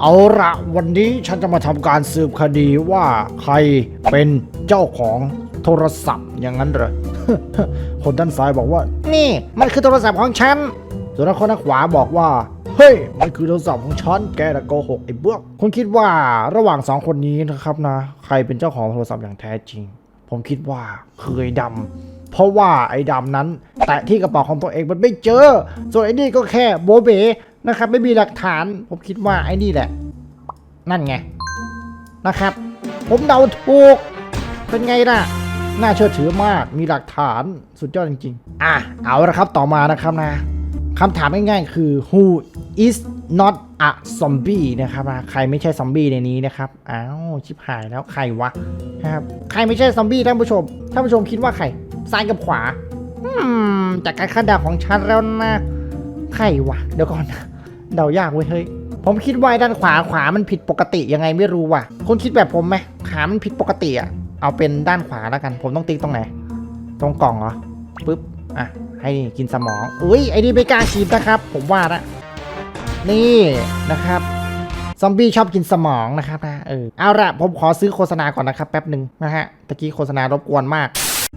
เอาละวันนี้ฉันจะมาทำการสืบคดีว่าใครเป็นเจ้าของโทรศัพท์อย่างนั้นเหรอ คนด้านซ้ายบอกว่า นี่มันคือโทรศัพท์ของฉัน ส่วนคนด้านขวาบอกว่า เฮ้ย มันคือโทรศัพท์ของฉัน แกน่ะโกหกไอ้เบื้อกคุณคิดว่าระหว่างสองคนนี้นะครับนะ ใครเป็นเจ้าของโทรศัพท์อย่างแท้จริง ผมคิดว่าคือไอ้ดำเพราะว่าไอ้ดำนั้น แตะที่กระเป๋าของตัวเองมันไม่เจอ ส่วนไอ้นี่ก็แค่โบเบ นะครับ ไม่มีหลักฐาน ผมคิดว่าไอ้นี่แหละ นั่นไงนะครับ ผมเดาถูก เป็นไงล่ะ น่าเชื่อถือมากมีหลักฐานสุดยอดจริงๆ อะ เอาละครับต่อมานะครับนะคำถามง่ายๆคือ who is not a zombie นะครับนะใครไม่ใช่ซอมบี้ในนี้นะครับอ้าวชิบหายแล้วใครวะนะครับ ใครไม่ใช่ซอมบี้ท่านผู้ชมท่านผู้ชมคิดว่าใครซ้ายกับขวาอืมจากการคาดเดาของฉันแล้วนะ ใครวะ เดี๋ยวก่อนนะเดายากเว้ยเฮ้ยผมคิดว่าไอ้ด้านขวาขวามันผิดปกติยังไงไม่รู้ว่ะคุณคิดแบบผมไหมขามันผิดปกติอะเอาเป็นด้านขวาแล้วกัน ผมต้องติ๊กตรงไหน ตรงกล่องเหรอปึ๊บอะให้นี่กินสมองอุ้ยไอ้นี่ไม่กล้ากินนะครับ ผมว่านะนี่นะครับซอมบี้ชอบกินสมองนะครับนะเออเอาละผมขอซื้อโฆษณาก่อนนะครับแป๊บหนึ่งนะฮะตะกี้โฆษณารบกวนมาก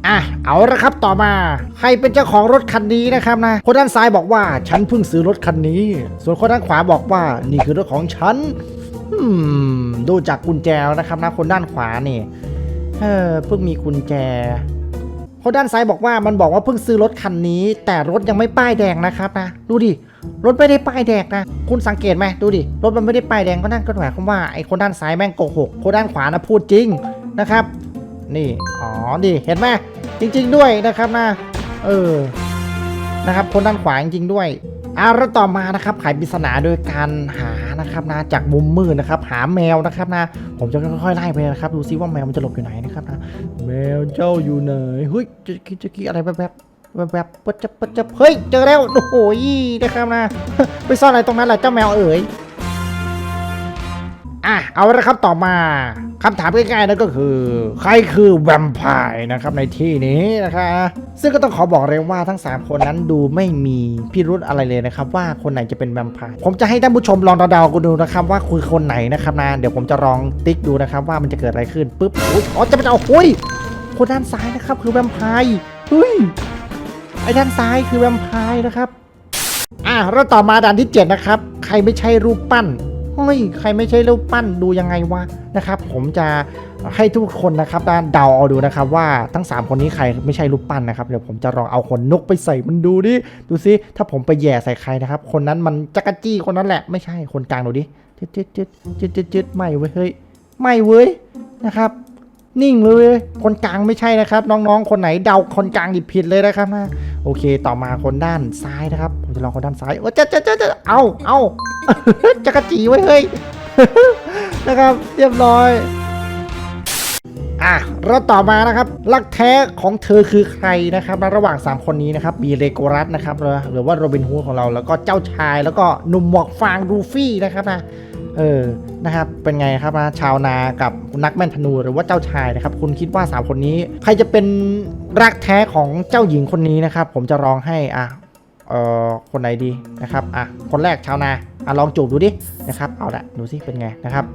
อะเอาละครับต่อมา ใครเป็นเจ้าของรถคันนี้นะครับนะ คนด้านซ้ายบอกว่าฉันเพิ่งซื้อรถคันนี้ ส่วนคนด้านขวาบอกว่านี่คือรถของฉันอืมดูจากกุญแจแล้วนะครับนะคนด้านขวานี่เออเพิ่งมีกุญแจคนด้านซ้ายบอกว่ามันบอกว่าเพิ่งซื้อรถคันนี้ แต่รถยังไม่ป้ายแดงนะครับนะดูดิรถไม่ได้ป้ายแดงนะ คุณสังเกตไหมดูดิรถมันไม่ได้ป้ายแดงก็นั่นก็หมายความว่าไอ้คนด้านซ้ายแม่งโกหกคนด้านขวานะพูดจริงนะครับ นี่ อ๋อดิเห็นไหมจริง ๆ ด้วยนะครับนะ เออ นะครับ คนด้านขวาจริงๆด้วยอะแล้วต่อมานะครับไขปริศนาโดยการหานะครับนะจากมุมมืดนะครับ หาแมวนะครับนะ ผมจะค่อยๆไล่ไปนะครับ ดูซิว่าแมวมันจะหลบอยู่ไหนนะครับนะแมวเจ้าอยู่ไหนเฮ้ยจะคิดจะคิดอะไรแวบๆแวบปะจะปะจะเฮ้ยเจอแล้วโอ้โหนะครับนะไปซ่อนอะไรตรงนั้นแหละเจ้าแมวเอ๋ยอะเอาละครับต่อมา คำถามง่ายๆนั่นก็คือ ใครคือแวมไพร์นะครับในที่นี้นะคะ ซึ่งก็ต้องขอบอกเลยว่าทั้ง 3 คนนั้นดูไม่มีพิรุธอะไรเลยนะครับ ว่าคนไหนจะเป็นแวมไพร์ผมจะให้ท่านผู้ชมลองเดาๆกันดูนะครับ ว่าคือคนไหนนะครับนะเดี๋ยวผมจะลองติ๊กดูนะครับว่ามันจะเกิดอะไรขึ้นปุ๊บอ๋อจะเป็นเอาโอ้ยคนด้านซ้ายนะครับคือแวมไพร์เฮ้ยไอ้ด้านซ้ายคือแวมไพร์นะครับอะแล้วต่อมาด่านที่ 7 นะครับ ใครไม่ใช่รูปปั้น เฮ้ยใครไม่ใช่รูปปั้นดูยังไงวะนะครับ ผมจะให้ทุกคนนะครับด้านเดาเอาดูนะครับว่าทั้ง 3 คนนี้ใครไม่ใช่รูปปั้นนะครับเดี๋ยวผมจะลองเอาขนนกไปใส่มันดูดิดูซิถ้าผมไปแย่ใส่ใครนะครับ คนนั้นมันจักรจี้คนนั้นแหละไม่ใช่คนกลางดูดิจึ๊ดจึ๊ดจึ๊ดจึ๊ดจึ๊ดจึ๊ดไม่เว้ยเฮ้ยไม่เว้ยนะครับ นิ่งเลย คนกลางไม่ใช่นะครับ น้องๆ คนไหนเดาคนกลางดิผิดเลยนะครับนะโอเค ต่อมาคนด้านซ้ายนะครับผมจะลองคนด้านซ้ายโอ้จะจะจะจะเอาเอาจักรจีไว้เฮ้ยนะครับ เรียบร้อยอะแล้วต่อมานะครับรักแท้ของเธอคือใครนะครับระหว่าง 3 คนนี้นะครับมีเลโกรัสนะครับหรือว่าโรบินฮูดของเราแล้วก็เจ้าชายแล้วก็หนุ่มหมวกฟางรูฟี่นะครับนะ เออนะครับเป็นไงครับนะชาวนากับนักแม่นธนูหรือว่าเจ้าชายนะครับ คุณคิดว่า3คนนี้ ใครจะเป็นรักแท้ของเจ้าหญิงคนนี้นะครับ ผมจะลองให้อะเอ่อคนไหนดีนะครับอะคนแรกชาวนาอะลองจูบดูดินะครับเอาละดูสิเป็นไงนะครับ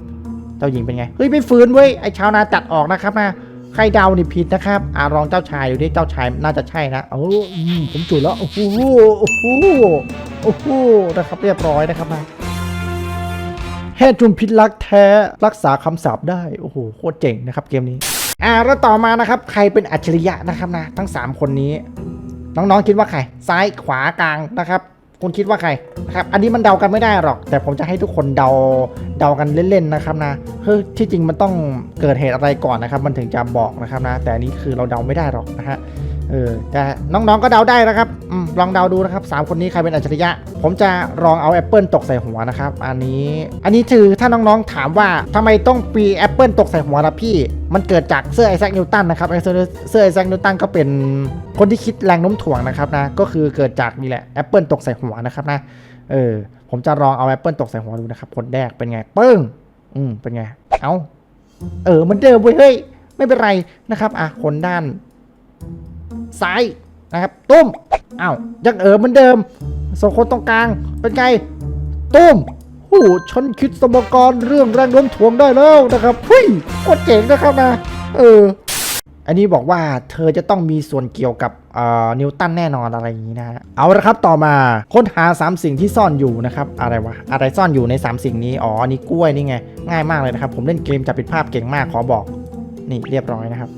เจ้าหญิงเป็นไงเฮ้ยไม่ฟื้นเว้ยไอชาวนาจัดออกนะครับนะใครเดานี่ผิดนะครับอะลองเจ้าชายดูดิเจ้าชายน่าจะใช่นะโอ้ผมจูบแล้วโอ้โหโอ้โหโอ้โหนะครับเรียบร้อยนะครับนะ แห่จุมพิษรักแท้รักษาคำสาปได้ โอ้โหโคตรเจ๋งนะครับเกมนี้ อ่าแล้วต่อมานะครับ ใครเป็นอัจฉริยะนะครับนะ ทั้ง 3 คนนี้ น้องๆคิดว่าใคร ซ้ายขวากลางนะครับคุณคิดว่าใครนะครับอันนี้มันเดากันไม่ได้หรอก แต่ผมจะให้ทุกคนเดาเดากันเล่นๆนะครับนะคือที่จริงมันต้องเกิดเหตุอะไรก่อนนะครับ มันถึงจะบอกนะครับนะ แต่อันนี้คือเราเดาไม่ได้หรอกนะฮะ เออแต่น้องๆก็เดาได้นะครับอลองเดาดูนะครับสามคนนี้ใครเป็นอัจฉริยะ ผมจะลองเอาแอปเปิลตกใส่หัวนะครับ อันนี้ อันนี้ถือถ้าน้องๆถามว่าทำไมต้องปีแอปเปิลตกใส่หัวล่ะพี่ มันเกิดจากเสื้อไอแซคนิวตันนะครับเสื้อเสื้อไอแซคนิวตันก็เป็นคนที่คิดแรงโน้มถ่วงนะครับนะ ก็คือเกิดจากนี่แหละแอปเปิลตกใส่หัวนะครับนะ เออ ผมจะลองเอาแอปเปิลตกใส่หัวดูนะครับคนแรกเป็นไง ปึ้ง อืม เป็นไง เอาเออ มันเดิมเว้ย เฮ้ย ไม่เป็นไรนะครับ อะ คนด้าน ซ้ายนะครับ ตุ้มอ้าวยังเออเหมือนเดิมสองคนตรงกลาง เป็นไง ตุ้มโอ้ฉันคิดสมการเรื่องแรงโน้มถ่วงได้แล้วนะครับเฮ้ยโคตรเจ๋งนะครับนะ เออ อันนี้บอกว่าเธอจะต้องมีส่วนเกี่ยวกับเอ่อนิวตันแน่นอนอะไรอย่างนี้นะฮะเอาละครับต่อมาค้นหา 3 สิ่งที่ซ่อนอยู่นะครับอะไรวะอะไรซ่อนอยู่ใน 3 สิ่งนี้อ๋ออันนี้กล้วยนี่ไงง่ายมากเลยนะครับ ผมเล่นเกมจับผิดภาพเก่งมากขอบอกนี่เรียบร้อยนะครับ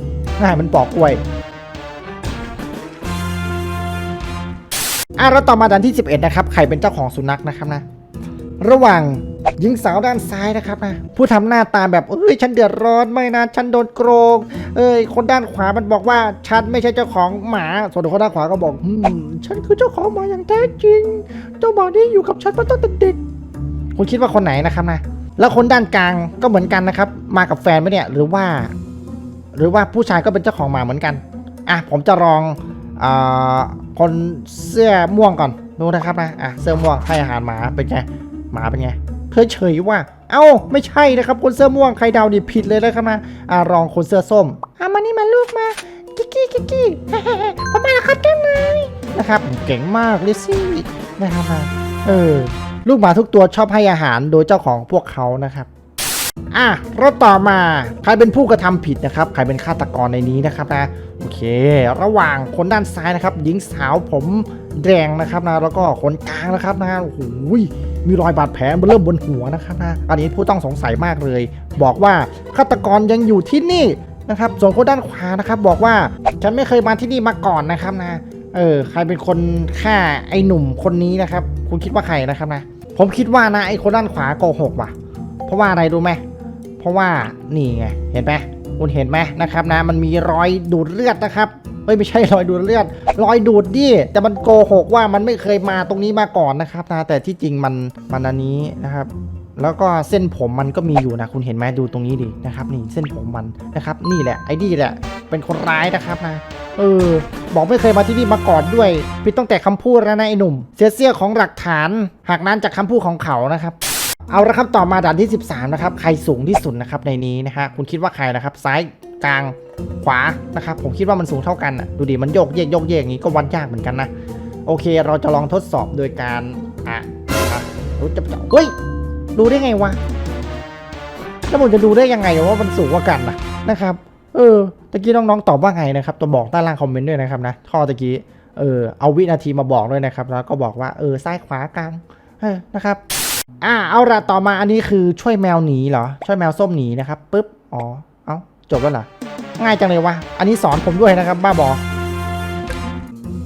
ง่ายมันปอกกล้วย อะแล้วต่อมาด่านที่ 11 นะครับใครเป็นเจ้าของสุนัขนะครับนะ ระหว่างหญิงสาวด้านซ้ายนะครับนะผู้ทำหน้าตาแบบเอ้ยฉันเดือดร้อนไม่นะฉันโดนโกงเอ้ยคนด้านขวามันบอกว่าฉันไม่ใช่เจ้าของหมา ส่วนคนด้านขวาก็บอกอืมฉันคือเจ้าของหมาอย่างแท้จริง เจ้าหมานี้อยู่กับฉันมาตั้งแต่เด็กคุณคิดว่าคนไหนนะครับนะแล้วคนด้านกลางก็เหมือนกันนะครับ มากับแฟนไหมเนี่ยหรือว่า หรือว่าผู้ชายก็เป็นเจ้าของหมาเหมือนกันอะผมจะลอง คนเสื้อม่วงก่อนดูนะครับนะอะเสื้อม่วงให้อาหารหมาเป็นไงหมาเป็นไงเฉยเฉยว่าเอ้าไม่ใช่นะครับคนเสื้อม่วงใครเดานี่ผิดเลยนะครับนะอ่ารองคนเสื้อส้มอะมานี่มาลูกมากิกกี้กิกกี้พ่อมาแล้วครับเจ้านายนะครับเก่งมากลิซซี่นะครับนะเออลูกหมาทุกตัวชอบให้อาหารโดยเจ้าของพวกเขานะครับ อะรถต่อมาใครเป็นผู้กระทำผิดนะครับ ใครเป็นฆาตกรในนี้นะครับนะโอเค ระหว่างคนด้านซ้ายนะครับ หญิงสาวผมแดงนะครับนะแล้วก็คนกลางนะครับนะโอ้โหมีรอยบาดแผลเริ่มบนหัวนะครับนะอันนี้ผู้ต้องสงสัยมากเลย บอกว่าฆาตกรยังอยู่ที่นี่นะครับส่วนคนด้านขวานะครับบอกว่าฉันไม่เคยมาที่นี่มาก่อนนะครับนะเออใครเป็นคนฆ่าไอ้หนุ่มคนนี้นะครับ คุณคิดว่าใครนะครับนะ ผมคิดว่านะไอ้คนด้านขวาโกหกว่ะ เพราะว่าอะไรรู้ไหม เพราะว่านี่ไงเห็นไหมคุณเห็นไหมนะครับนะมันมีรอยดูดเลือดนะครับเฮ้ยไม่ใช่รอยดูดเลือดรอยดูดดิแต่มันโกหกว่ามันไม่เคยมาตรงนี้มาก่อนนะครับนะแต่ที่จริงมันมันอันนี้นะครับ แล้วก็เส้นผมมันก็มีอยู่นะคุณเห็นไหมดูตรงนี้ดินะครับ นี่เส้นผมมันนะครับ นี่แหละไอ้นี่แหละ เป็นคนร้ายนะครับนะเออบอกไม่เคยมาที่นี่มาก่อนด้วยผิดตั้งแต่คำพูดแล้วนะไอ้หนุ่ม เสียเสียของหลักฐานหากนั้นจากคำพูดของเขานะครับ เอาละครับต่อมาด่านที่ 13 นะครับ ใครสูงที่สุดนะครับในนี้นะฮะคุณคิดว่าใครนะครับ ซ้ายกลางขวานะครับ ผมคิดว่ามันสูงเท่ากันอะดูดิมันโยกเยกโยกเยกอย่างนี้ก็วัดยากเหมือนกันนะ โอเค เราจะลองทดสอบโดยการอะรู้จะเฮ้ยดูได้ไงวะแล้วผมจะดูได้ยังไงว่ามันสูงกว่ากันนะนะครับ เออตะกี้น้องๆตอบว่าไงนะครับตัวบอกใต้ล่างคอมเมนต์ด้วยนะครับนะข้อตะกี้เออเอาวินาทีมาบอกด้วยนะครับ แล้วก็บอกว่าเออซ้ายขวากลางเออนะครับ อ่าเอาละต่อมาอันนี้คือช่วยแมวหนีเหรอ ช่วยแมวส้มหนีนะครับปุ๊บอ๋อเอาจบแล้วเหรอง่ายจังเลยวะอันนี้สอนผมด้วยนะครับ บ้าบอ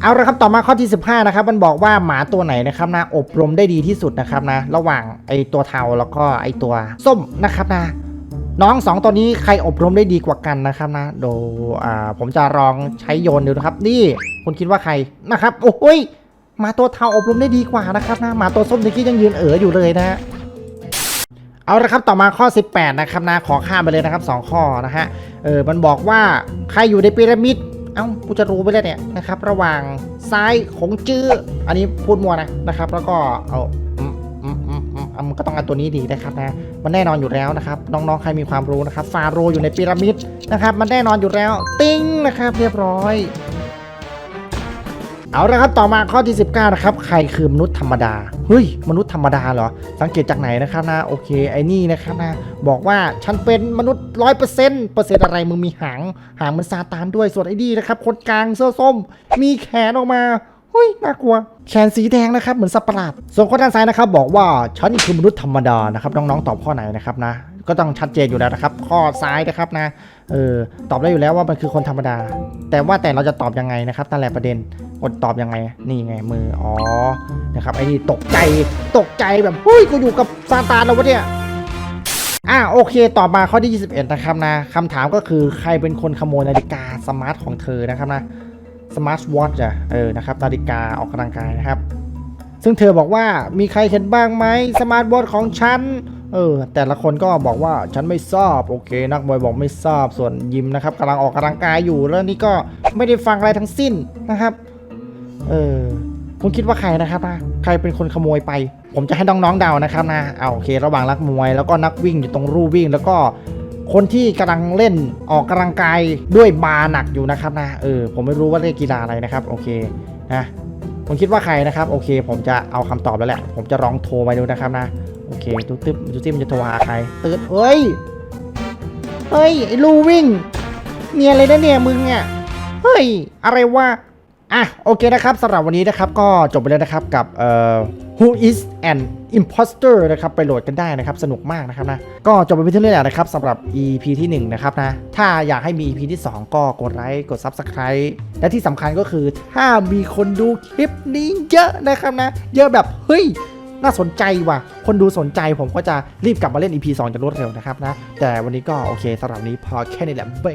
เอาละครับต่อมาข้อที่ 15 นะครับ มันบอกว่าหมาตัวไหนนะครับนะอบรมได้ดีที่สุดนะครับนะ ระหว่างไอตัวเทาแล้วก็ไอตัวส้มนะครับนะ น้องสองตัวนี้ใครอบรมได้ดีกว่ากันนะครับนะโดยอ่าผมจะลองใช้โยนดูนะครับนี่คุณคิดว่าใครนะครับโอ้ย หมาตัวเทาอบรมได้ดีกว่านะครับนะหมาตัวส้มตะกี้ยังยืนเอ๋ออยู่เลยนะฮะเอาละครับต่อมาข้อ 18 นะครับนะขอข้ามไปเลยนะครับ 2 ข้อนะฮะเออมันบอกว่าใครอยู่ในพีระมิดเอ้ากูจะรู้ไปแล้วเนี่ยนะครับ ระหว่างซ้ายของจื้ออันนี้พูดมัวนะนะครับ แล้วก็เอาอมันก็ต้องเอาตัวนี้ดีนะครับนะมันแน่นอนอยู่แล้วนะครับ น้องๆใครมีความรู้นะครับ ฟาโรห์อยู่ในพีระมิดนะครับ มันแน่นอนอยู่แล้ว ติ้งนะครับ เรียบร้อย เอาละครับต่อมาข้อที่ 19 นะครับ ใครคือมนุษย์ธรรมดา เฮ้ย มนุษย์ธรรมดาเหรอ สังเกตจากไหนนะครับนะ โอเค ไอ้นี่นะครับนะ บอกว่าฉันเป็นมนุษย์ร้อยเปอร์เซ็นต์เปอร์เซ็นต์อะไร มึงมีหาง หางมันซาตานด้วย ส่วนไอ้นี่นะครับ คนกลางเสื้อส้ม มีแขนออกมาเฮ้ย น่ากลัว แขนสีแดงนะครับ เหมือนสัตว์ประหลาด ส่วนคนด้านซ้ายนะครับ บอกว่า ฉันคือมนุษย์ธรรมดานะครับ น้องๆ ตอบข้อไหนนะครับนะ ก็ต้องชัดเจนอยู่แล้วนะครับ ข้อซ้ายนะครับนะเออตอบได้อยู่แล้วว่ามันคือคนธรรมดา แต่ว่าแต่เราจะตอบยังไงนะครับนั่นแหละประเด็นกดตอบยังไงนี่ไงมืออ๋อนะครับไอ้นี่ตกใจตกใจแบบเฮ้ยกูอยู่กับซาตานแล้ววะเนี่ยอะโอเค ต่อมาข้อที่ 21 นะครับนะคำถามก็คือใครเป็นคนขโมยนาฬิกาสมาร์ทของเธอนะครับนะสมาร์ทวอทอะเออนะครับนาฬิกาออกกำลังกายนะครับ ซึ่งเธอบอกว่ามีใครเห็นบ้างไหมสมาร์ทวอทของฉัน เออ แต่ละคนก็บอกว่าฉันไม่ทราบโอเค นักบอยบอกไม่ทราบส่วนยิมนะครับกำลังออกกำลังกายอยู่แล้วนี่ก็ไม่ได้ฟังอะไรทั้งสิ้นนะครับ เออคุณคิดว่าใครนะครับนะใครเป็นคนขโมยไป ผมจะให้น้องๆเดานะครับนะเอาโอเค ระหว่างนักมวย แล้วก็นักวิ่งอยู่ตรงรูวิ่ง แล้วก็คนที่กำลังเล่นออกกำลังกายด้วยบาหนักอยู่นะครับนะเออผมไม่รู้ว่าเล่นกีฬาอะไรนะครับ โอเคนะ ผมคิดว่าใครนะครับ โอเค ผมจะเอาคำตอบแล้วแหละ ผมจะลองโทรไปดูนะครับนะ โอเคตุ๊บตึ๊บดูซิมันจะโทรหาใครตื่นเฮ้ยเฮ้ยไอ้ลูวิ่งเนียอะไรนะเนี่ยมึงอะเฮ้ย อะไรวะอะโอเคนะครับสำหรับวันนี้นะครับ ก็จบไปแล้วนะครับกับเอ่อ Who is an imposter นะครับไปโหลดกันได้นะครับ สนุกมากนะครับนะ ก็จบไปเพียงเท่านี้แหละนะครับสำหรับ EP ที่ 1 นะครับนะ ถ้าอยากให้มี EP ที่ 2 ก็กดไลค์กด Subscribe และที่สำคัญก็คือถ้ามีคนดูคลิปนี้เยอะนะครับนะ เยอะแบบเฮ้ยน่าสนใจว่ะ คนดูสนใจผมก็จะรีบกลับมาเล่น EP 2จะรวดเร็วนะครับนะ แต่วันนี้ก็โอเคสำหรับนี้พอแค่นี้แหละเบ้